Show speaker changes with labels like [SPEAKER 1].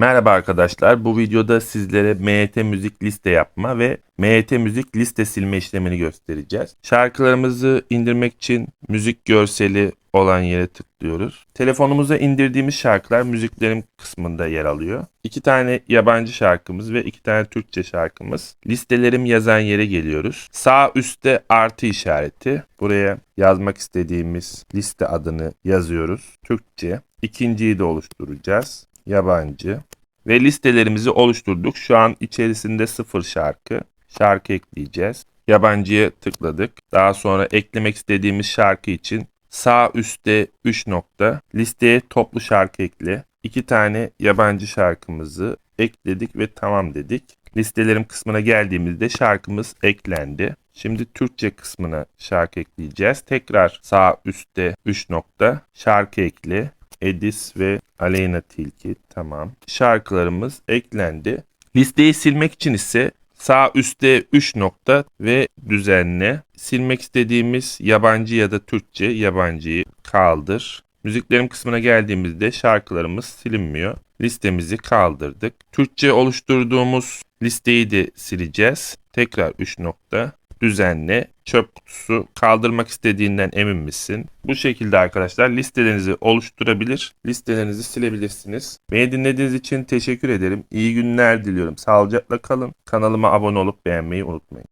[SPEAKER 1] Merhaba arkadaşlar. Bu videoda sizlere MYT müzik liste yapma ve MYT müzik liste silme işlemini göstereceğiz. Şarkılarımızı indirmek için müzik görseli olan yere tıklıyoruz. Telefonumuza indirdiğimiz şarkılar müziklerim kısmında yer alıyor. İki tane yabancı şarkımız ve iki tane Türkçe şarkımız. Listelerim yazan yere geliyoruz. Sağ üstte artı işareti. Buraya yazmak istediğimiz liste adını yazıyoruz. Türkçe. İkinciyi de oluşturacağız. Yabancı. Ve listelerimizi oluşturduk. Şu an içerisinde sıfır şarkı. Şarkı ekleyeceğiz. Yabancıya tıkladık. Daha sonra eklemek istediğimiz şarkı için sağ üstte 3 nokta. Listeye toplu şarkı ekle. İki tane yabancı şarkımızı ekledik ve tamam dedik. Listelerim kısmına geldiğimizde şarkımız eklendi. Şimdi Türkçe kısmına şarkı ekleyeceğiz. Tekrar sağ üstte 3 nokta. Şarkı ekle. Edis ve Aleyna Tilki. Tamam. Şarkılarımız eklendi. Listeyi silmek için ise sağ üstte 3 nokta ve düzenle. Silmek istediğimiz yabancı ya da Türkçe yabancıyı kaldır. Müziklerim kısmına geldiğimizde şarkılarımız silinmiyor. Listemizi kaldırdık. Türkçe oluşturduğumuz listeyi de sileceğiz. Tekrar 3 nokta düzenle çöp kutusu kaldırmak istediğinden emin misin? Bu şekilde arkadaşlar listelerinizi oluşturabilir, listelerinizi silebilirsiniz. Beni dinlediğiniz için teşekkür ederim. İyi günler diliyorum. Sağlıcakla kalın. Kanalıma abone olup beğenmeyi unutmayın.